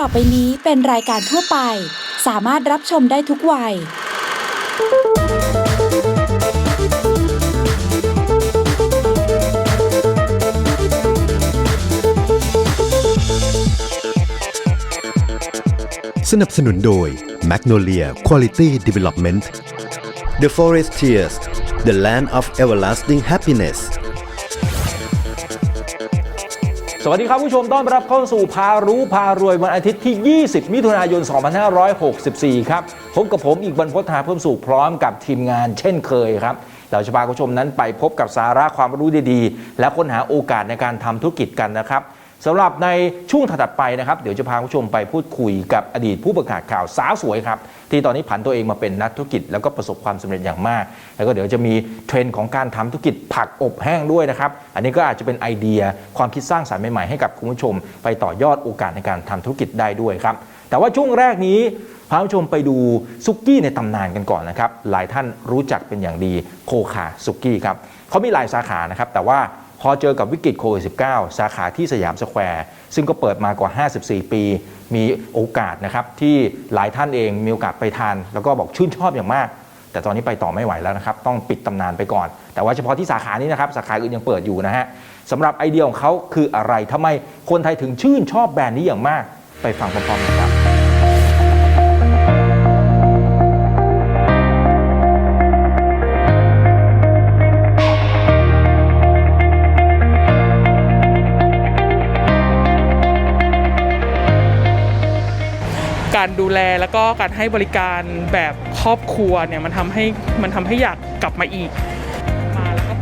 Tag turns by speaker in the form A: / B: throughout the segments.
A: ต่อไปนี้เป็นรายการทั่วไป สามารถรับชมได้ทุกวัย
B: สนับสนุนโดย Magnolia Quality Development The Forestiers The Land of Everlasting Happiness
C: สวัสดีครับผู้ชมต้อนรับเข้าสู่พารู้พารวยวันอาทิตย์ที่ 20 มิถุนายน 2564 ครับพบกับผมอีกบรรพทาเพิ่มสุขพร้อมกับทีมงานเช่นเคยครับเราจะพาผู้ชมนั้นไปพบกับสาระความรู้ดีๆ และค้นหาโอกาสในการทำธุรกิจกันนะครับ สำหรับในช่วงถัดไปนะครับเดี๋ยวจะพาผู้ชมไปพูดคุยกับอดีตผู้ประกาศข่าวสาวสวยครับที่ตอนนี้ผันตัวเองมาเป็นนักธุรกิจ แล้วก็ประสบความสำเร็จอย่างมาก แล้วก็เดี๋ยวจะมีเทรนด์ของการทำธุรกิจผักอบแห้งด้วยนะครับ อันนี้ก็อาจจะเป็นไอเดียความคิดสร้างสรรค์ใหม่ๆให้กับคุณผู้ชม ไปต่อยอดโอกาสในการทำธุรกิจได้ด้วยครับแต่ว่าช่วงแรกนี้พาผู้ชมไปดูซุกี้ในตำนานกันก่อนนะครับหลายท่านรู้จักเป็นอย่างดีโคคาซุกี้ครับเขามีหลายสาขานะครับแต่ว่า พอเจอกับวิกฤตโควิด -19 สาขาที่สยามสแควร์ซึ่งก็เปิดมากว่า 54 ปี มีโอกาสนะครับที่หลายท่านเองมีโอกาสไปทาน แล้วก็บอกชื่นชอบอย่างมาก แต่ตอนนี้ไปต่อไม่ไหวแล้วนะครับ ต้องปิดตำนานไปก่อน แต่ว่าเฉพาะที่สาขานี้นะครับ สาขาอื่นยังเปิดอยู่นะฮะสำหรับไอเดียของเขาคืออะไรทำไมคนไทยถึงชื่นชอบแบรนด์นี้อย่างมาก ไปฟังพร้อมๆกันครับ
D: การดูแลแล้วก็การให้บริการแบบครอบครัวเนี่ยมันทำให้มันทำให้อยากกลับมาอีก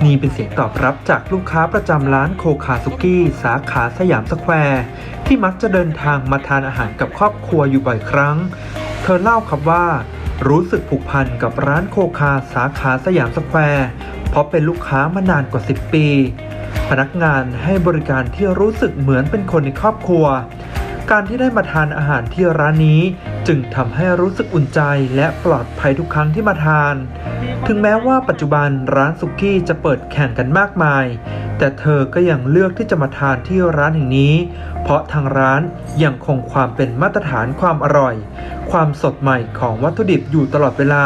E: นี่เป็นเสียงตอบรับจากลูกค้าประจำร้านโคคาซุกี้ สาขาสยามสแควร์ ที่มักจะเดินทางมาทานอาหารกับครอบครัวอยู่บ่อยครั้ง เธอเล่าครับว่า รู้สึกผูกพันกับร้านโคคาสาขาสยามสแควร์เพราะเป็นลูกค้ามานานกว่า 10 ปี พนักงานให้บริการที่รู้สึกเหมือนเป็นคนในครอบครัว การที่ได้มาทานอาหารที่ร้านนี้ จึงทำให้รู้สึกอุ่นใจและปลอดภัยทุกครั้งที่มาทาน ถึงแม้ว่าปัจจุบันร้านสุกี้จะเปิดแข่งกันมากมาย แต่เธอก็ยังเลือกที่จะมาทานที่ร้านแห่งนี้ เพราะทางร้านยังคงความเป็นมาตรฐานความอร่อย ความสดใหม่ของวัตถุดิบอยู่ตลอดเวลา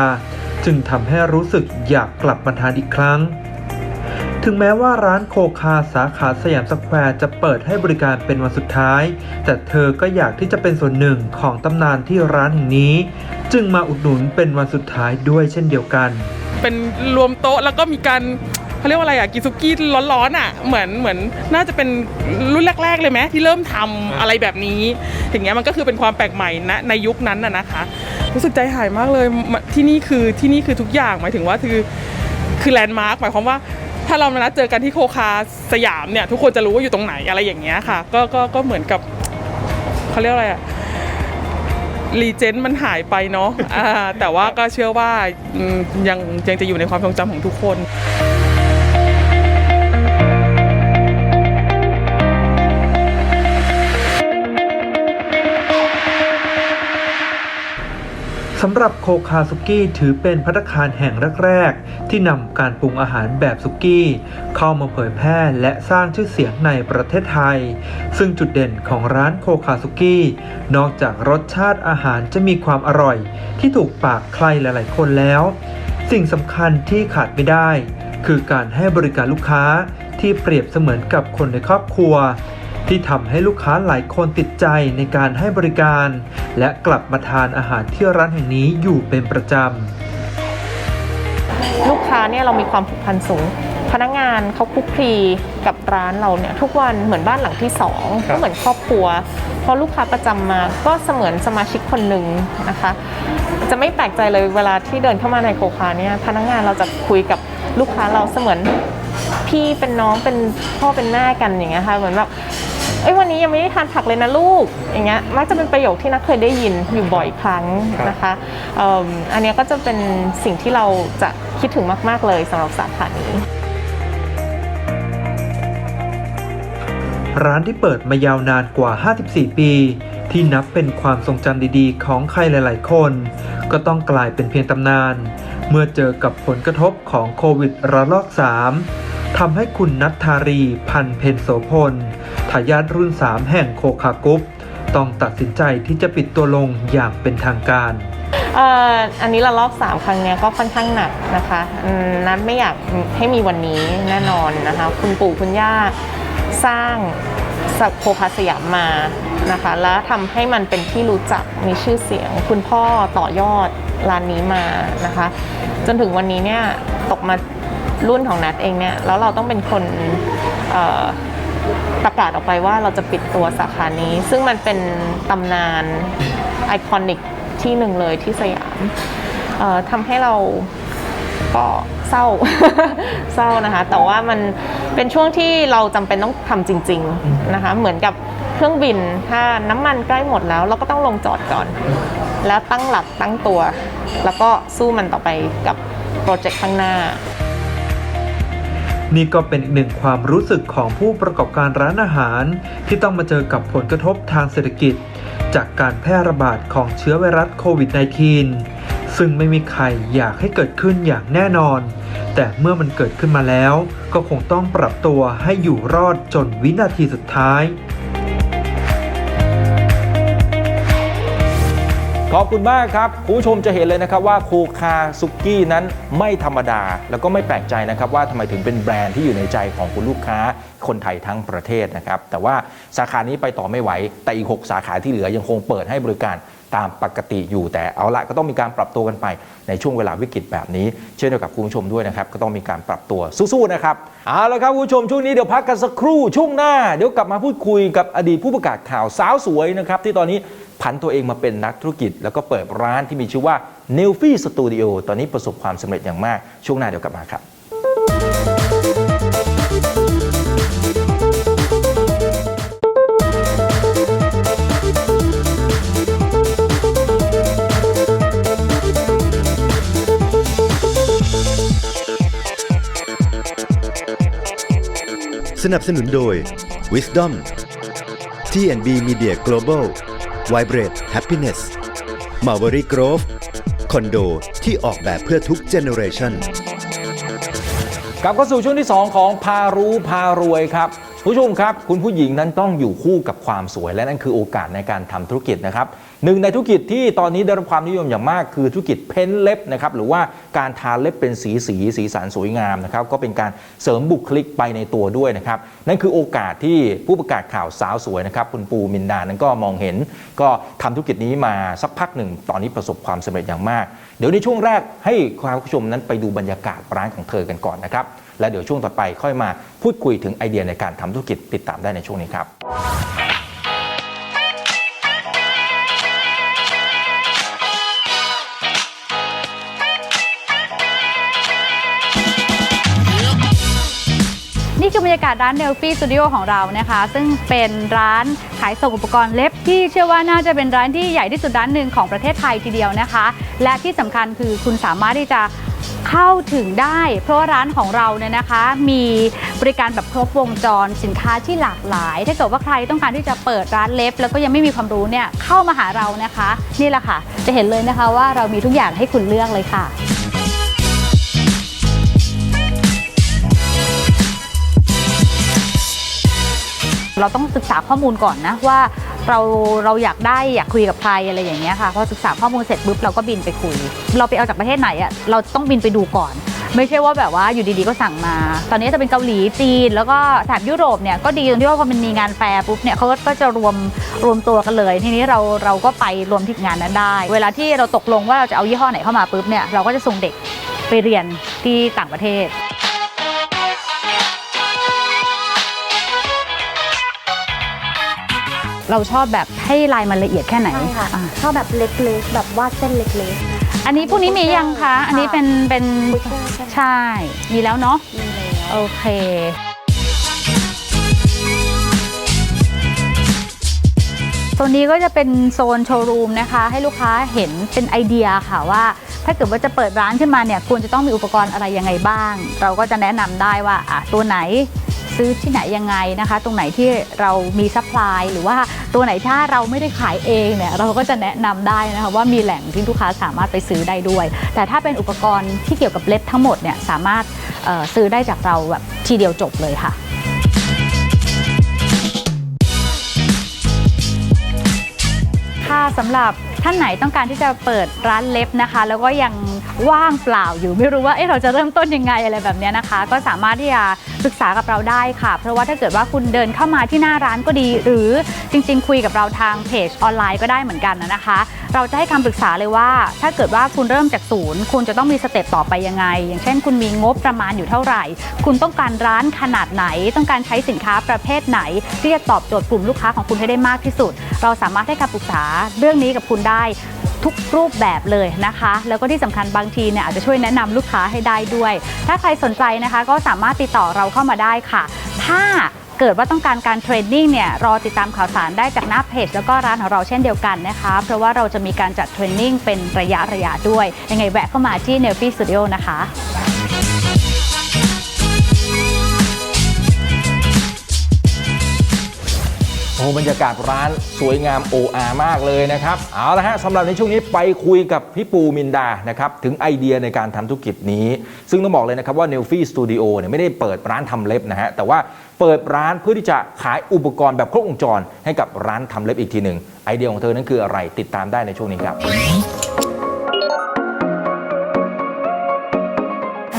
E: จึงทำให้รู้สึกอยากกลับมาทานอีกครั้ง ถึงแม้ว่าร้านโคคาสาขาสยามสแควร์จะเปิดให้บริการเป็นวันสุดท้าย แต่เธอก็อยากที่จะเป็นส่วนหนึ่งของตำนานที่ร้านแห่งนี้ จึงมาอุดหนุนเป็นวันสุดท้ายด้วยเช่นเดียวกัน
D: เป็นรวมโต๊ะแล้วก็มีการเขาเรียกว่าอะไรอะกิซุกี้ร้อนๆอะเหมือนเหมือนน่าจะเป็นรุ่นแรก ๆ เลยไหมที่เริ่มทำอะไรแบบนี้อย่างเงี้ยมันก็คือเป็นความแปลกใหม่นะในยุคนั้นน่ะนะคะ รู้สึกใจหายมากเลยที่นี่คือที่นี่คือทุกอย่างหมายถึงว่าคือคือแลนด์มาร์คหมายความว่า ถ้าเรามานัดเจอกันที่โคคาสยามเนี่ยทุกคนจะรู้ว่าอยู่ตรงไหนอะไรอย่างเงี้ยค่ะ ก็ก็ก็เหมือนกับเขาเรียกอะไรอะรีเจนต์มันหายไปเนาะะแต่ว่าก็เชื่อว่ายังยังจะอยู่ในความทรงจำของทุกคน
E: สำหรับโคคาซุกี้ถือเป็นพัตตาคารแห่งแรกๆ ที่นำการปรุงอาหารแบบซุกี้ เข้ามาเผยแพร่และสร้างชื่อเสียงในประเทศไทย ซึ่งจุดเด่นของร้านโคคาซุกี้ นอกจากรสชาติอาหารจะมีความอร่อย ที่ถูกปากใครหลายๆ คนแล้ว สิ่งสำคัญที่ขาดไม่ได้ คือการให้บริการลูกค้าที่เปรียบเสมือนกับคนในครอบครัว ที่ทำให้ลูกค้าหลายคนติดใจในการให้บริการ และกลับมาทานอาหารที่ร้านแห่งนี้อยู่เป็นประจำ
F: ลูกค้าเนี่ยเรามีความผูกพันสูง พนักงานเขาคลุกคลีกับร้านเราเนี่ยทุกวันเหมือนบ้านหลังที่สองก็เหมือนครอบครัวพอลูกค้าประจำมาก็เสมือนสมาชิกคนหนึ่งนะคะ จะไม่แปลกใจเลยเวลาที่เดินเข้ามาในโคคาเนี่ยพนักงานเราจะคุยกับลูกค้าเราเสมือนพี่เป็นน้องเป็นพ่อเป็นแม่กันอย่างเงี้ยค่ะเหมือนแบบ เอ้ยวันนี้ยังไม่ได้ทานผักเลยนะลูก อย่างเงี้ยมักจะเป็นประโยคที่นักเคยได้ยินอยู่บ่อยครั้งนะคะเอิ่มอันเนี้ยก็จะเป็นสิ่งที่เราจะคิดถึงมาก ๆ เลยสำหรับสาขานี้
E: ร้านที่เปิดมายาวนานกว่า 54 ปี ที่นับเป็นความทรงจำดีๆ ของใครหลาย ๆ คน ก็ต้องกลายเป็นเพียงตำนาน เมื่อเจอกับผลกระทบของโควิดระลอก 3 ทำให้คุณนัทธารีพันเพนโสพลทายาทรุ่น 3 แห่งโคคากุ๊ปต้องตัดสินใจที่จะปิดตัวลงอย่างเป็นทางการ
F: เอ่ออันนี้ระลอกสามครั้งเนี้ยก็ค่อนข้างหนักนะคะนัทไม่อยากให้มีวันนี้แน่นอนนะคะ คุณปู่คุณย่าสร้างสโคพาสยามมานะคะ แล้วทำให้มันเป็นที่รู้จักมีชื่อเสียง คุณพ่อต่อยอดร้านนี้มานะคะ จนถึงวันนี้เนี่ยตกมา รุ่นของนัทเองเนี่ยแล้วเราต้องเป็นคนประกาศออกไปว่าเราจะปิดตัวสาขานี้ ซึ่งมันเป็นตำนานไอคอนิกที่หนึ่งเลยที่สยามทำให้เราก็เศร้าเศร้านะคะ แต่ว่ามันเป็นช่วงที่เราจำเป็นต้องทำจริง ๆนะคะ เหมือนกับเครื่องบินถ้าน้ำมันใกล้หมดแล้ว เราก็ต้องลงจอดก่อน แล้วตั้งหลักตั้งตัว แล้วก็สู้มันต่อไปกับโปรเจกต์ข้างหน้า
E: นี่ก็เป็นอีกหนึ่งความรู้สึกของผู้ประกอบการร้านอาหาร ที่ต้องมาเจอกับผลกระทบทางเศรษฐกิจ จากการแพร่ระบาดของเชื้อไวรัสโควิด -19 ซึ่งไม่มีใครอยากให้เกิดขึ้นอย่างแน่นอน แต่เมื่อมันเกิดขึ้นมาแล้ว ก็คงต้องปรับตัวให้อยู่รอดจนวินาทีสุดท้าย
C: ขอบคุณมากครับคุณผู้ชมจะเห็นเลยนะครับว่าโคคาซุกี้นั้นไม่ธรรมดา แล้วก็ไม่แปลกใจนะครับว่าทำไมถึงเป็นแบรนด์ที่อยู่ในใจของคุณลูกค้าคนไทยทั้งประเทศนะครับแต่ว่าสาขานี้ไปต่อไม่ไหว แต่อีก 6 สาขาที่เหลือยังคงเปิดให้บริการตามปกติอยู่แต่เอาละก็ต้องมีการปรับตัวกันไปในช่วงเวลาวิกฤตแบบนี้ เช่นเดียวกับคุณผู้ชมด้วยนะครับ ก็ต้องมีการปรับตัวสู้ๆนะครับเอาละครับคุณผู้ชมช่วงนี้เดี๋ยวพักกันสักครู่ช่วงหน้า เดี๋ยวกลับมาพูดคุยกับอดีตผู้ประกาศข่าวสาวสวยนะครับที่ตอนนี้ ผันตัวเองมาเป็นนักธุรกิจ แล้วก็เปิดร้านที่มีชื่อว่า n e l f i Studio ตอนนี้ประสบความสำเร็จอย่างมาก ช่วงหน้าเดี๋ยวกลับมาครับ
B: สนับสนุนโดย Wisdom tnb Media Global Vibrate Happiness Marbury Grove คอนโดที่ออกแบบเพื่อทุกเจเนอเรชัน
C: กลับเข้าสู่ช่วงที่ 2 ของพารู้พารวยครับผู้ชมครับ คุณผู้หญิงนั้นต้องอยู่คู่กับความสวยและนั่นคือโอกาสในการทำธุรกิจนะครับ หนึ่งในธุรกิจที่ตอนนี้ได้รับความนิยมอย่างมากคือธุรกิจเพ้นเล็บนะครับหรือว่าการทาเล็บเป็นสีสีสีสันสวยงามนะครับก็เป็นการเสริมบุคลิกไปในตัวด้วยนะครับนั่นคือโอกาสที่ผู้ประกาศข่าวสาวสวยนะครับคุณปูมินดานั้นก็มองเห็น ก็ทำธุรกิจนี้มาสักพักหนึ่ง ตอนนี้ประสบความสำเร็จอย่างมาก เดี๋ยวในช่วงแรกให้คุณผู้ชมนั้นไปดูบรรยากาศร้านของเธอกันก่อนนะครับและเดี๋ยวช่วงต่อไปค่อยมาพูดคุยถึงไอเดียในการทำธุรกิจติดตามได้ในช่วงนี้ครับ
G: นี่คือบรรยากาศร้านเนลฟี่สตูดิโอของเรานะคะ ซึ่งเป็นร้านขายส่งอุปกรณ์เล็บที่เชื่อว่าน่าจะเป็นร้านที่ใหญ่ที่สุดร้านหนึ่งของประเทศไทยทีเดียวนะคะ และที่สำคัญคือคุณสามารถที่จะเข้าถึงได้ เพราะว่าร้านของเราเนี่ยนะคะ มีบริการแบบครบวงจรสินค้าที่หลากหลาย ถ้าเกิดว่าใครต้องการที่จะเปิดร้านเล็บ แล้วก็ยังไม่มีความรู้เนี่ยเข้ามาหาเรานะคะ นี่แหละค่ะ จะเห็นเลยนะคะว่าเรามีทุกอย่างให้คุณเลือกเลยค่ะ เราต้องศึกษาข้อมูลก่อนนะว่าเราเราอยากได้อยากคุยกับใครอะไรอย่างเงี้ยค่ะพอศึกษาข้อมูลเสร็จปุ๊บเราก็บินไปคุย เราไปเอาจากประเทศไหนอะเราต้องบินไปดูก่อน ไม่ใช่ว่าแบบว่าอยู่ดีๆก็สั่งมา ตอนนี้จะเป็นเกาหลีจีน แล้วก็แถบยุโรปเนี่ยก็ดีตรงที่ว่าพอมันมีงานแฟร์ปุ๊บเนี่ยเขาก็จะรวมรวมตัวกันเลย ทีนี้เราเราก็ไปรวมที่งานนั้นได้ เวลาที่เราตกลงว่าเราจะเอายี่ห้อไหนเข้ามาปุ๊บเนี่ยเราก็จะส่งเด็กไปเรียนที่ต่างประเทศ เราชอบแบบให้ลายมันละเอียดแค่ไหน
H: ใช่ค่ะ
G: อะ
H: ชอบแบบเล็กๆ แบบวาดเส้นเล็ก
G: อันนี้พวกนี้มียังคะ อันนี้เป็นเป็น
H: ๆคุชชั่นใช่ไหม
G: ใช่ มีแล้วเนาะ
H: มีแล้ว
G: โอเคตัวนี้ก็จะเป็นโซนโชว์รูมนะคะ ให้ลูกค้าเห็นเป็นไอเดียค่ะว่า ถ้าเกิดว่าจะเปิดร้านขึ้นมาเนี่ยควรจะต้องมีอุปกรณ์อะไรยังไงบ้าง เราก็จะแนะนำได้ว่าอะตัวไหนซื้อที่ไหนยังไงนะคะ ตรงไหนที่เรามีซัพพลายหรือว่า ตัวไหนถ้าเราไม่ได้ขายเองเนี่ยเราก็จะแนะนำได้นะคะว่ามีแหล่งที่ลูกค้าสามารถไปซื้อได้ด้วย แต่ถ้าเป็นอุปกรณ์ที่เกี่ยวกับเล็บทั้งหมดเนี่ยสามารถซื้อได้จากเราแบบทีเดียวจบเลยค่ะ สำหรับท่านไหนต้องการที่จะเปิดร้านเล็บนะคะ แล้วก็ยังว่างเปล่าอยู่ไม่รู้ว่าเอ๊ะเราจะเริ่มต้นยังไงอะไรแบบเนี้ยนะคะ ก็สามารถที่จะปรึกษากับเราได้ค่ะ เพราะว่าถ้าเกิดว่าคุณเดินเข้ามาที่หน้าร้านก็ดี หรือจริง ๆ คุยกับเราทางเพจออนไลน์ก็ได้เหมือนกันนะคะ เราจะให้คำปรึกษาเลยว่า ถ้าเกิดว่าคุณเริ่มจากศูนย์ คุณจะต้องมีสเต็ปต่อไปยังไง อย่างเช่น คุณมีงบประมาณอยู่เท่าไหร่ คุณต้องการร้านขนาดไหน ต้องการใช้สินค้าประเภทไหน ที่จะตอบโจทย์กลุ่มลูกค้าของคุณให้ได้มากที่สุด เราสามารถให้คำปรึกษาเรื่องนี้กับคุณได้ทุกรูปแบบเลยนะคะ แล้วก็ที่สำคัญบางทีเนี่ยอาจจะช่วยแนะนำลูกค้าให้ได้ด้วย ถ้าใครสนใจนะคะ ก็สามารถติดต่อเราเข้ามาได้ค่ะ ถ้า เกิดว่าต้องการการเทรนนิ่งเนี่ยรอติดตามข่าวสารได้จากหน้าเพจแล้วก็ร้านของเราเช่นเดียวกันนะคะ เพราะว่าเราจะมีการจัดเทรนนิ่งเป็นระยะระยะด้วย ยังไงแวะเข้ามาที่ n e l f i Studio นะคะ
C: โอ้บรรยากาศร้านสวยงามโออามากเลยนะครับ เอาละฮะสำหรับในช่วงนี้ไปคุยกับพี่ปูมินดานะครับถึงไอเดียในการทำธุรกิจนี้ ซึ่งต้องบอกเลยนะครับว่า n e l f i Studio เนี่ยไม่ได้เปิดร้านทำเล็บนะฮะแต่ว่า เปิดร้านเพื่อที่จะขายอุปกรณ์แบบครบวงจร ให้กับร้านทำเล็บอีกทีหนึ่งไอเดียของเธอนั้นคืออะไรติดตามได้ในช่วงนี้ครับ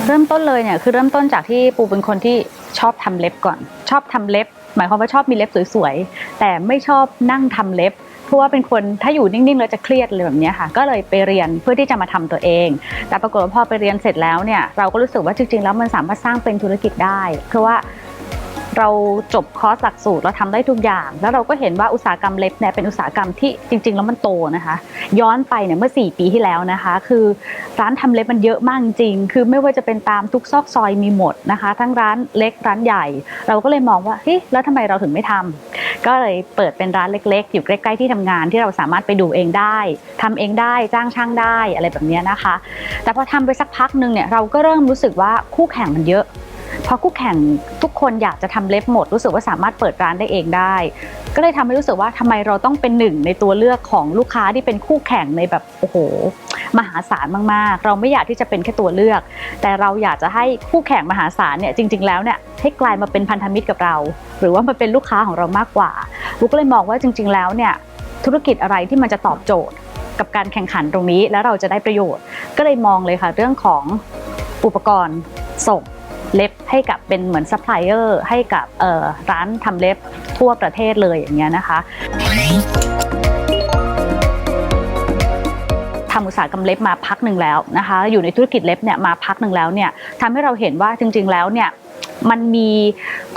G: เริ่มต้นเลยเนี่ยคือเริ่มต้นจากที่ปูเป็นคนที่ชอบทำเล็บก่อน ชอบทำเล็บ หมายความว่าชอบมีเล็บสวยๆ แต่ไม่ชอบนั่งทำเล็บ เพราะว่าเป็นคนถ้าอยู่นิ่งๆแล้วจะเครียดเลยแบบนี้ค่ะ ก็เลยไปเรียนเพื่อที่จะมาทำตัวเอง แต่ปรากฏว่าพอไปเรียนเสร็จแล้วเนี่ยเราก็รู้สึกว่าจริงๆแล้วมันสามารถสร้างเป็นธุรกิจได้ เพราะว่า เราจบคอร์สหลักสูตรเราทำได้ทุกอย่าง แล้วเราก็เห็นว่าอุตสาหกรรมเล็บเนี่ยเป็นอุตสาหกรรมที่จริง ๆ แล้วมันโตนะคะ ย้อนไปเนี่ยเมื่อ 4 ปีที่แล้วนะคะ คือร้านทำเล็บมันเยอะมากจริง คือไม่ว่าจะเป็นตามทุกซอกซอยมีหมดนะคะ ทั้งร้านเล็กร้านใหญ่ เราก็เลยมองว่าเฮ้ยแล้วทำไมเราถึงไม่ทำก็เลยเปิดเป็นร้านเล็ก ๆ อยู่ใกล้ๆที่ทำงานที่เราสามารถไปดูเองได้ทำเองได้จ้างช่างได้อะไรแบบนี้นะคะ แต่พอทำไปสักพักหนึ่งเนี่ยเราก็เริ่มรู้สึกว่าคู่แข่งมันเยอะ พราะคู่แข่งทุกคนอยากจะทำเล็บหมด รู้สึกว่าสามารถเปิดร้านได้เองได้ ก็เลยทำให้รู้สึกว่าทำไมเราต้องเป็นหนึ่งในตัวเลือกของลูกค้าที่เป็นคู่แข่งในแบบโอ้โหมหาศาลมากๆ เราไม่อยากที่จะเป็นแค่ตัวเลือก แต่เราอยากจะให้คู่แข่งมหาศาลเนี่ยจริง ๆ แล้วเนี่ยให้กลายมาเป็นพันธมิตรกับเรา หรือว่ามาเป็นลูกค้าของเรามากกว่าลูกก็เลยมองว่าจริง ๆ แล้วเนี่ยธุรกิจอะไรที่มันจะตอบโจทย์กับการแข่งขันตรงนี้ แล้วเราจะได้ประโยชน์ ก็เลยมองเลยค่ะเรื่องของอุปกรณ์ส่ง เล็บให้กับเป็นเหมือนซัพพลายเออร์ให้กับร้านทำเล็บทั่วประเทศเลยอย่างเงี้ยนะคะทำอุตสาหกรรมเล็บมาพักหนึ่งแล้วนะคะ อยู่ในธุรกิจเล็บเนี่ยมาพักหนึ่งแล้วเนี่ยทำให้เราเห็นว่าจริง ๆ แล้วเนี่ย มันมี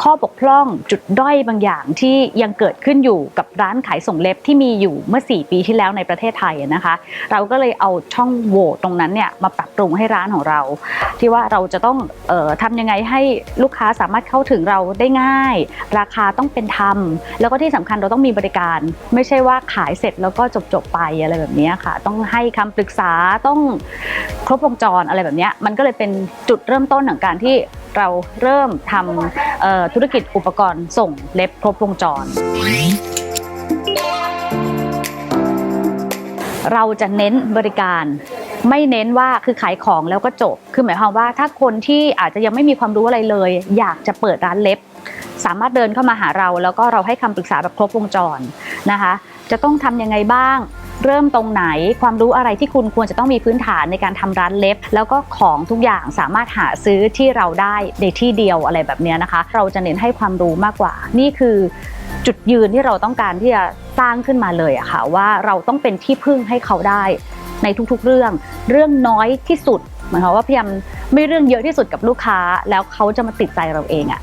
G: ข้อบกพร่องจุดด้อยบางอย่างที่ยังเกิดขึ้นอยู่กับร้านขายส่งเล็บที่มีอยู่เมื่อ 4 ปีที่แล้วในประเทศไทยนะคะ เราก็เลยเอาช่องโหว่ตรงนั้นเนี่ยมาปรับปรุงให้ร้านของเรา ที่ว่าเราจะต้องออทำยังไงให้ลูกค้าสามารถเข้าถึงเราได้ง่าย ราคาต้องเป็นธรรม แล้วก็ที่สำคัญเราต้องมีบริการ ไม่ใช่ว่าขายเสร็จแล้วก็จบจบไปอะไรแบบนี้ค่ะ ต้องให้คำปรึกษาต้องครบวงจรอะไรแบบนี้มันก็เลยเป็นจุดเริ่มต้นของการที่ เราเริ่มทำธุรกิจอุปกรณ์ส่งเล็บครบวงจร เราจะเน้นบริการไม่เน้นว่าคือขายของแล้วก็จบ คือหมายความว่าถ้าคนที่อาจจะยังไม่มีความรู้อะไรเลย อยากจะเปิดร้านเล็บ สามารถเดินเข้ามาหาเรา แล้วก็เราให้คำปรึกษาแบบครบวงจรนะคะ จะต้องทำยังไงบ้าง เริ่มตรงไหนความรู้อะไรที่คุณควรจะต้องมีพื้นฐานในการทำร้านเล็บ แล้วก็ของทุกอย่างสามารถหาซื้อที่เราได้ในที่เดียวอะไรแบบนี้นะคะ เราจะเน้นให้ความรู้มากกว่า นี่คือจุดยืนที่เราต้องการที่จะสร้างขึ้นมาเลยอะค่ะว่าเราต้องเป็นที่พึ่งให้เขาได้ในทุกๆเรื่อง เรื่องน้อยที่สุดหมายความว่าพยายามไม่เรื่องเยอะที่สุดกับลูกค้า แล้วเขาจะมาติดใจเราเองอะ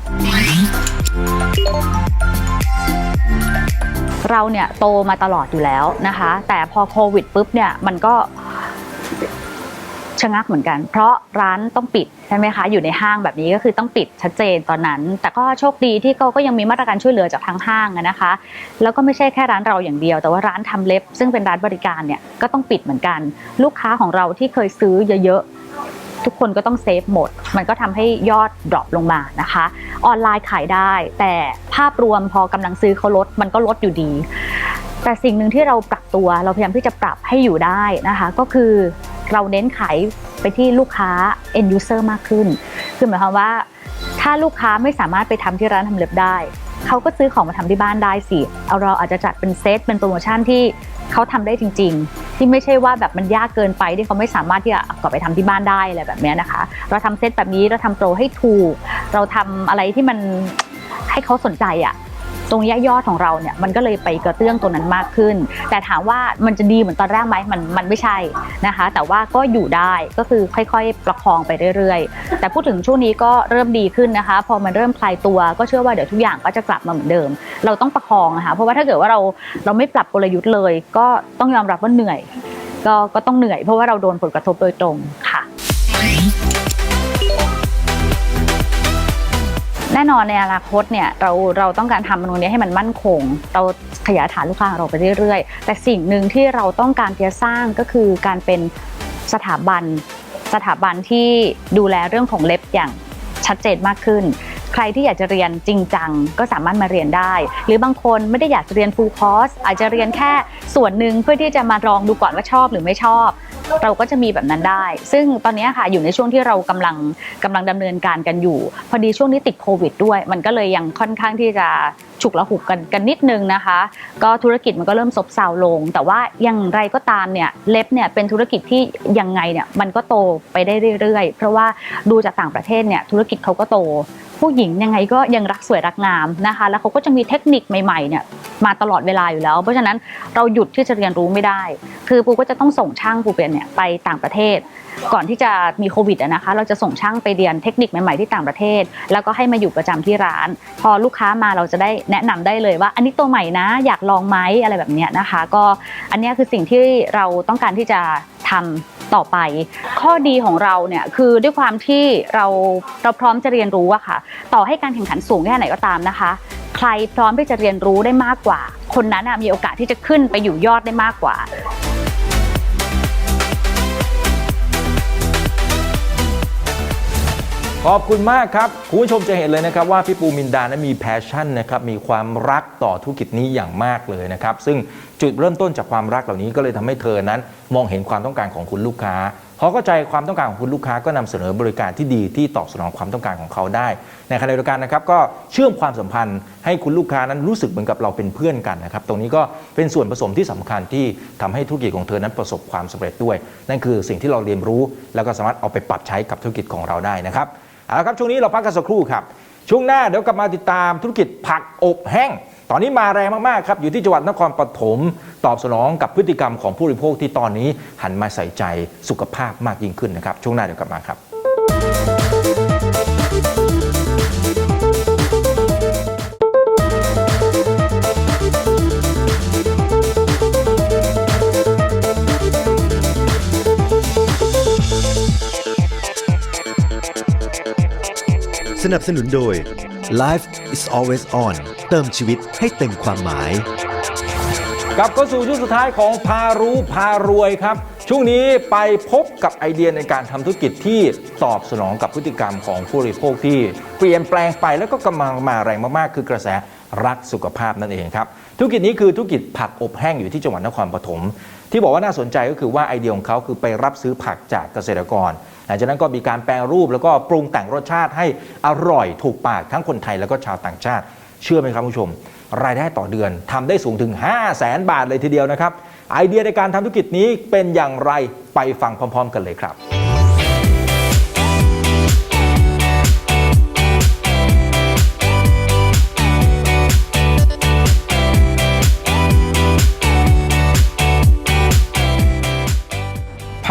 G: เราเนี่ยโตมาตลอดอยู่แล้วนะคะ แต่พอโควิดปุ๊บเนี่ยมันก็ชะงักเหมือนกัน เพราะร้านต้องปิดใช่ไหมคะอยู่ในห้างแบบนี้ก็คือต้องปิดชัดเจนตอนนั้น แต่ก็โชคดีที่เขาก็ยังมีมาตรการช่วยเหลือจากทางห้างนะคะ แล้วก็ไม่ใช่แค่ร้านเราอย่างเดียว แต่ว่าร้านทำเล็บ ซึ่งเป็นร้านบริการเนี่ยก็ต้องปิดเหมือนกัน ลูกค้าของเราที่เคยซื้อเยอะๆ ทุกคนก็ต้องเซฟหมด มันก็ทำให้ยอดดรอปลงมานะคะ ออนไลน์ขายได้ แต่ภาพรวมพอกำลังซื้อเขาลด มันก็ลดอยู่ดี แต่สิ่งหนึ่งที่เราปรับตัว เราพยายามที่จะปรับให้อยู่ได้นะคะ ก็คือเราเน้นขายไปที่ลูกค้า end user มากขึ้น คือหมายความว่า ถ้าลูกค้าไม่สามารถไปทำที่ร้านทำเล็บได้ เขาก็ซื้อของมาทำที่บ้านได้สิเอาเราอาจจะจัดเป็นเซตเป็นโปรโมชั่นที่เขาทำได้จริง ๆ ที่ไม่ใช่ว่าแบบมันยากเกินไปที่เขาไม่สามารถที่จะกลับไปทำที่บ้านได้อะไรแบบนี้นะคะ เราทำเซตแบบนี้เราทำโปรให้ถูก เราทำอะไรที่มันให้เขาสนใจอะ ตรงเนี้ยยอดของเราเนี่ยมันก็เลยไปกระเตื้องตัวนั้นมากขึ้น แต่ถามว่ามันจะดีเหมือนตอนแรกไหมมันมันไม่ใช่นะคะ แต่ว่าก็อยู่ได้ก็คือค่อยๆ ประคองไปเรื่อยๆ แต่พูดถึงช่วงนี้ก็เริ่มดีขึ้นนะคะ พอมันเริ่มคลายตัวก็เชื่อว่าเดี๋ยวทุกอย่างก็จะกลับมาเหมือนเดิม เราต้องประคองนะคะเพราะว่าถ้าเกิดว่าเราเราไม่ปรับกลยุทธ์เลย ก็ต้องยอมรับว่าเหนื่อย ก็ก็ต้องเหนื่อยเพราะว่าเราโดนผลกระทบโดยตรงค่ะ แน่นอนในอนาคตเนี่ยเราเราต้องการทำตรงนี้ให้มันมั่นคง เราขยายฐานลูกค้าของเราไปเรื่อยๆ แต่สิ่งหนึ่งที่เราต้องการจะสร้างก็คือการเป็นสถาบัน สถาบันที่ดูแลเรื่องของเล็บอย่างชัดเจนมากขึ้น ใครที่อยากจะเรียนจริงจังก็สามารถมาเรียนได้ หรือบางคนไม่ได้อยากจะเรียน full course อาจจะเรียนแค่ส่วนหนึ่งเพื่อที่จะมาลองดูก่อนว่าชอบหรือไม่ชอบ เราก็จะมีแบบนั้นได้ ซึ่งตอนนี้ค่ะอยู่ในช่วงที่เรากำลังกำลังดำเนินการกันอยู่ พอดีช่วงนี้ติดโควิดด้วย มันก็เลยยังค่อนข้างที่จะฉุกละหุกกันกันนิดนึงนะคะ ก็ธุรกิจมันก็เริ่มซบเซาลง แต่ว่าอย่างไรก็ตามเนี่ยเล็บเนี่ยเป็นธุรกิจที่ยังไงเนี่ยมันก็โตไปได้เรื่อยๆ เพราะว่าดูจากต่างประเทศเนี่ยธุรกิจเขาก็โต ผู้หญิงยังไงก็ยังรักสวยรักงามนะคะ แล้วเขาก็จะมีเทคนิคใหม่ๆเนี่ยมาตลอดเวลาอยู่แล้ว เพราะฉะนั้นเราหยุดที่จะเรียนรู้ไม่ได้ คือปูก็จะต้องส่งช่างปูเป็นเนี่ยไปต่างประเทศ ก่อนที่จะมีโควิดนะคะ เราจะส่งช่างไปเรียนเทคนิคใหม่ๆที่ต่างประเทศ แล้วก็ให้มาอยู่ประจำที่ร้าน พอลูกค้ามาเราจะได้แนะนำได้เลยว่า อันนี้ตัวใหม่นะ อยากลองไหมอะไรแบบนี้นะคะ ก็อันนี้คือสิ่งที่เราต้องการที่จะทำต่อไป ข้อดีของเราเนี่ยคือด้วยความที่เราเราพร้อมจะเรียนรู้อะค่ะ ต่อให้การแข่งขันสูงแค่ไหนก็ตามนะคะ ใครพร้อมที่จะเรียนรู้ได้มากกว่า คนนั้นมีโอกาสที่จะขึ้นไปอยู่ยอดได้มากกว่า
C: ขอบคุณมากครับ คุณผู้ชมจะเห็นเลยนะครับว่าพี่ปูมินดานั้นมีแพชชั่นนะครับมีความรักต่อธุรกิจนี้อย่างมากเลยนะครับ ซึ่งจุดเริ่มต้นจากความรักเหล่านี้ก็เลยทำให้เธอนั้น มองเห็นความต้องการของคุณลูกค้าพอเข้าใจความต้องการของคุณลูกค้าก็นำเสนอบริการที่ดีที่ตอบสนองความต้องการของเขาได้ ในขณะเดียวกันนะครับก็เชื่อมความสัมพันธ์ให้คุณลูกค้านั้นรู้สึกเหมือนกับเราเป็นเพื่อนกันนะครับตรงนี้ก็เป็นส่วนผสมที่สำคัญที่ทำให้ธุรกิจของเธอนั้นประสบความสำเร็จด้วย นั่นคือสิ่งที่เราเรียนรู้ แล้วก็สามารถเอาไปปรับใช้กับธุรกิจของเราได้นะครับ เอาละครับช่วงนี้เราพักกันสักครู่ครับ ช่วงหน้าเดี๋ยวกลับมาติดตามธุรกิจผักอบแห้ง ตอนนี้มาแรงมากๆครับอยู่ที่จังหวัดนครปฐมตอบสนองกับพฤติกรรมของผู้บริโภคที่ตอนนี้หันมาใส่ใจสุขภาพมากยิ่งขึ้นนะครับ ช่วงหน้าเดี๋ยวกลับมาครับ
B: สนับสนุนโดย Life is always on เติมชีวิตให้เต็มความหมาย
C: กลับเข้าสู่ช่วงสุดท้ายของพารู้พารวยครับ ช่วงนี้ไปพบกับไอเดียในการทำธุรกิจที่ตอบสนองกับพฤติกรรมของผู้บริโภคที่เปลี่ยนแปลงไปแล้วก็กำลังมาแรงมากๆ คือกระแสรักสุขภาพนั่นเองครับ ธุรกิจนี้คือธุรกิจผักอบแห้งอยู่ที่จังหวัดนครปฐมที่บอกว่าน่าสนใจก็คือว่าไอเดียของเขาคือไปรับซื้อผักจากเกษตรกร ลังจากนั้นก็มีการแปลรูปแล้วก็ปรุงแต่งรสชาติให้อร่อยถูกปากทั้งคนไทยแล้วก็ชาวต่างชาติ เชื่อไหมครับผู้ชม รายได้ต่อเดือนทำได้สูงถึง 5 0 0แสนบาทเลยทีเดียวนะครับ ไอเดียในการทำธุรกิจนี้เป็นอย่างไรไปฟังพร้อม ๆ กันเลยครับ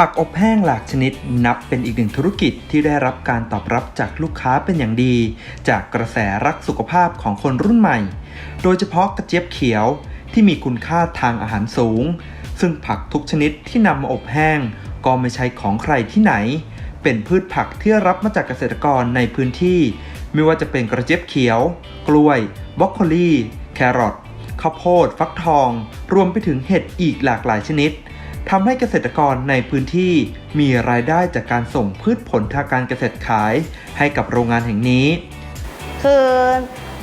E: ผักอบแห้งหลากชนิดนับเป็นอีกหนึ่งธุรกิจที่ได้รับการตอบรับจากลูกค้าเป็นอย่างดี จากกระแสรักสุขภาพของคนรุ่นใหม่ โดยเฉพาะกระเจี๊ยบเขียวที่มีคุณค่าทางอาหารสูง ซึ่งผักทุกชนิดที่นำมาอบแห้ง ก็ไม่ใช่ของใครที่ไหน เป็นพืชผักที่รับมาจากเกษตรกรในพื้นที่ ไม่ว่าจะเป็นกระเจี๊ยบเขียว กล้วยบรอกโคลีแครอทข้าวโพดฟักทอง รวมไปถึงเห็ดอีกหลากหลายชนิด ทำให้เกษตรกรในพื้นที่มีรายได้จากการส่งพืชผลทางการเกษตรขายให้กับโรงงานแห่งนี้
I: คือ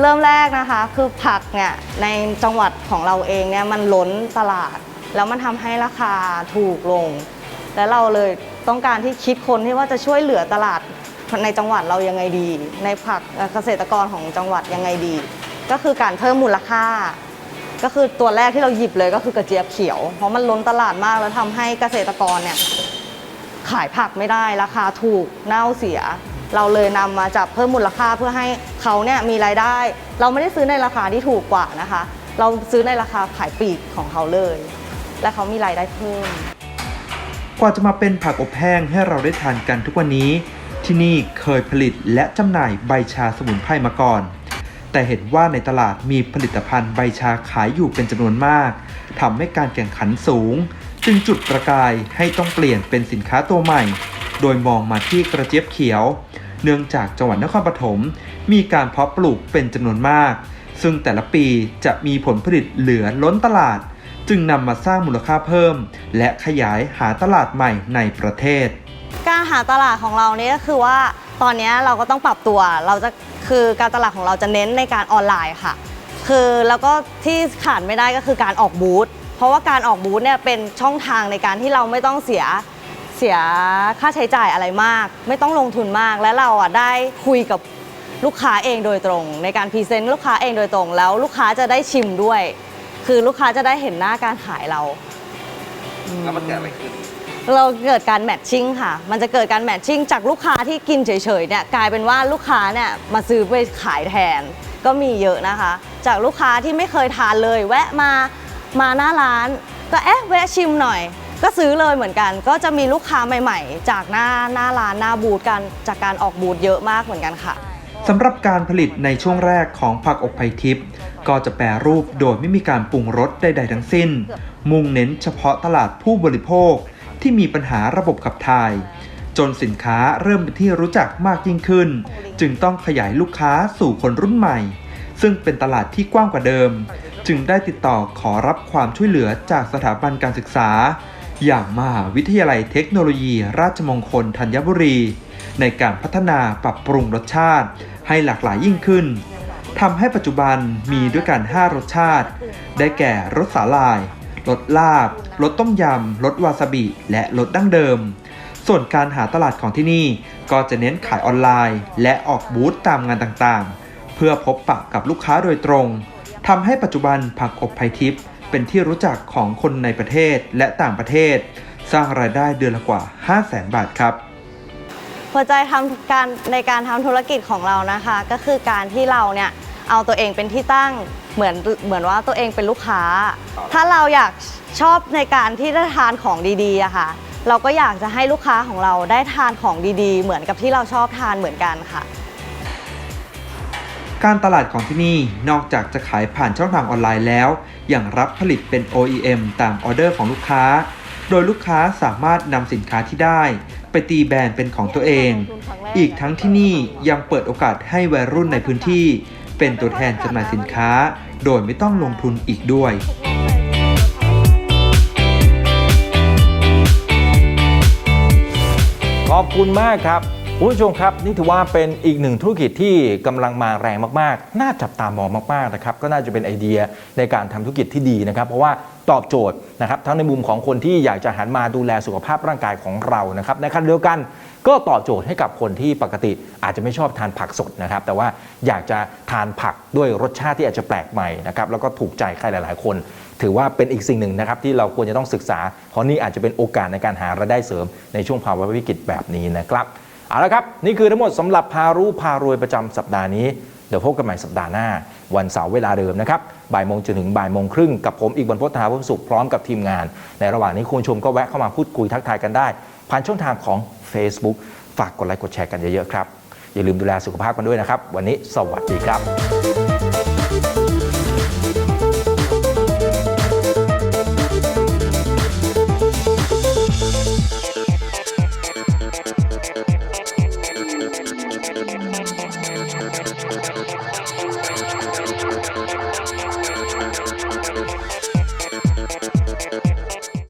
I: เริ่มแรกนะคะ คือผักเนี่ยในจังหวัดของเราเองเนี่ยมันล้นตลาด แล้วมันทำให้ราคาถูกลง แล้วเราเลยต้องการที่คิดคนที่ว่าจะช่วยเหลือตลาดในจังหวัดเรายังไงดี ในผักเกษตรกรของจังหวัดยังไงดี ก็คือการเพิ่มมูลค่า ก็คือตัวแรกที่เราหยิบเลยก็คือกระเจี๊ยบเขียว เพราะมันล้นตลาดมากแล้วทำให้เกษตรกรเนี่ยขายผักไม่ได้ราคาถูกเน่าเสีย เราเลยนำมาจับเพิ่มมูลค่าเพื่อให้เขาเนี่ยมีรายได้ เราไม่ได้ซื้อในราคาที่ถูกกว่านะคะ เราซื้อในราคาขายปลีกของเขาเลย และเขามีรายได้เพิ่ม
E: กว่าจะมาเป็นผักอบแห้งให้เราได้ทานกันทุกวันนี้ ที่นี่เคยผลิตและจำหน่ายใบชาสมุนไพรมาก่อน แต่เห็นว่าในตลาดมีผลิตภัณฑ์ใบชาขายอยู่เป็นจำนวนมากทำให้การแข่งขันสูง จึงจุดประกายให้ต้องเปลี่ยนเป็นสินค้าตัวใหม่ โดยมองมาที่กระเจี๊ยบเขียว เนื่องจากจังหวัดนครปฐมมีการเพาะปลูกเป็นจำนวนมาก ซึ่งแต่ละปีจะมีผลผลิตเหลือล้นตลาด จึงนำมาสร้างมูลค่าเพิ่ม และขยายหาตลาดใหม่ในประเทศ
I: การหาตลาดของเราเนี่ยก็คือว่าตอนนี้เราก็ต้องปรับตัว เราจะ คือการตลาดของเราจะเน้นในการออนไลน์ค่ะ คือแล้วก็ที่ขาดไม่ได้ก็คือการออกบูธเพราะว่าการออกบูธเนี่ยเป็นช่องทางในการที่เราไม่ต้องเสียเสียค่าใช้จ่ายอะไรมาก ไม่ต้องลงทุนมากและเราอะได้คุยกับลูกค้าเองโดยตรง ในการพรีเซนต์ลูกค้าเองโดยตรง แล้วลูกค้าจะได้ชิมด้วย คือลูกค้าจะได้เห็นหน้าการขายเรา
C: แล้วมันเกิดอะไรขึ้น
I: เราเกิดการแมทชิ่งค่ะ มันจะเกิดการแมทชิ่งจากลูกค้าที่กินเฉยๆเนี่ยกลายเป็นว่าลูกค้าเนี่ยมาซื้อไปขายแทน ก็มีเยอะนะคะ จากลูกค้าที่ไม่เคยทานเลย แวะมามาหน้าร้าน ก็เอ๊ะแวะชิมหน่อย ก็ซื้อเลยเหมือนกัน ก็จะมีลูกค้าใหม่ ๆ จากหน้าหน้าร้านหน้าบูธกันจากการออกบูธเยอะมากเหมือนกันค่ะ
E: สำหรับการผลิตในช่วงแรกของผักอบไผ่ทิพย์ก็จะแปรรูปโดยไม่มีการปรุงรสใด ๆ ทั้งสิ้น มุ่งเน้นเฉพาะตลาดผู้บริโภค ที่มีปัญหาระบบขับถ่าย จนสินค้าเริ่มเป็นที่รู้จักมากยิ่งขึ้น จึงต้องขยายลูกค้าสู่คนรุ่นใหม่ ซึ่งเป็นตลาดที่กว้างกว่าเดิม จึงได้ติดต่อขอรับความช่วยเหลือจากสถาบันการศึกษา อย่างมหาวิทยาลัยเทคโนโลยี ราชมงคลธัญบุรี ในการพัฒนาปรับปรุงรสชาติ ให้หลากหลายยิ่งขึ้นทำให้ปัจจุบันมีด้วยกัน 5 รสชาติ ได้แก่รสสาลาย รสลาบ รสต้มยำ รสวาซาบิ และรสดั้งเดิม ส่วนการหาตลาดของที่นี่ก็จะเน้นขายออนไลน์ และออกบูธตามงานต่างๆ เพื่อพบปะกับลูกค้าโดยตรงทำให้ปัจจุบันผักอบไผ่ทิพย์เป็นที่รู้จักของคนในประเทศและต่างประเทศ สร้างรายได้เดือนละกว่า 5 0 0แสนบาทครับ
I: หัวใจทำการในการทำธุรกิจของเรานะคะ ก็คือการที่เราเนี่ย เอาตัวเองเป็นที่ตั้งเหมือนเหมือนว่าตัวเองเป็นลูกค้า ถ้าเราอยากชอบในการที่ได้ทานของดีๆอะค่ะ เราก็อยากจะให้ลูกค้าของเราได้ทานของดีๆ เหมือนกับที่เราชอบทานเหมือนกันค่ะ
E: การตลาดของที่นี่นอกจากจะขายผ่านช่องทางออนไลน์แล้ว ยังรับผลิตเป็น OEM ตามออเดอร์ของลูกค้า โดยลูกค้าสามารถนำสินค้าที่ได้ ไปตีแบรนด์เป็นของตัวเอง อีกทั้งที่นี่ยังเปิดโอกาสให้วัยรุ่นในพื้นที่ เป็นตัวแทนจำหน่ายสินค้า โดยไม่ต้องลงทุนอีกด้วย
C: ขอบคุณมากครับคุณผู้ชมครับนี่ถือว่าเป็นอีกหนึ่งธุรกิจที่กำลังมาแรงมากๆ น่าจับตามองมากๆนะครับก็น่าจะเป็นไอเดียในการทำธุรกิจที่ดีนะครับเพราะว่าตอบโจทย์นะครับทั้งในมุมของคนที่อยากจะหันมาดูแลสุขภาพร่างกายของเรานะครับในขณะเดียวกัน ก็ตอบโจทย์ให้กับคนที่ปกติอาจจะไม่ชอบทานผักสดนะครับ แต่ว่าอยากจะทานผักด้วยรสชาติที่อาจจะแปลกใหม่นะครับแล้วก็ถูกใจใครหลาย ๆ คน ถือว่าเป็นอีกสิ่งหนึ่งนะครับที่เราควรจะต้องศึกษา เพราะนี่อาจจะเป็นโอกาสในการหารายได้เสริมในช่วงภาวะวิกฤตแบบนี้นะครับเอาละครับ นี่คือทั้งหมดสำหรับพารู้พารวยประจำสัปดาห์นี้เดี๋ยวพบกันใหม่สัปดาห์หน้า วันเสาร์เวลาเดิมนะครับบ่ายโมงจนถึงบ่ายโมงครึ่งกับผมอีกบรรพตทาพุสุขพร้อมกับทีมงาน ในระหว่างนี้คุณชมก็แวะเข้ามาพูดคุยทักทายกันได้ ผ่านช่องทางของ Facebook ฝากกดไลค์กดแชร์กันเยอะๆครับ อย่าลืมดูแลสุขภาพกันด้วยนะครับ วันนี้สวัสดีครับ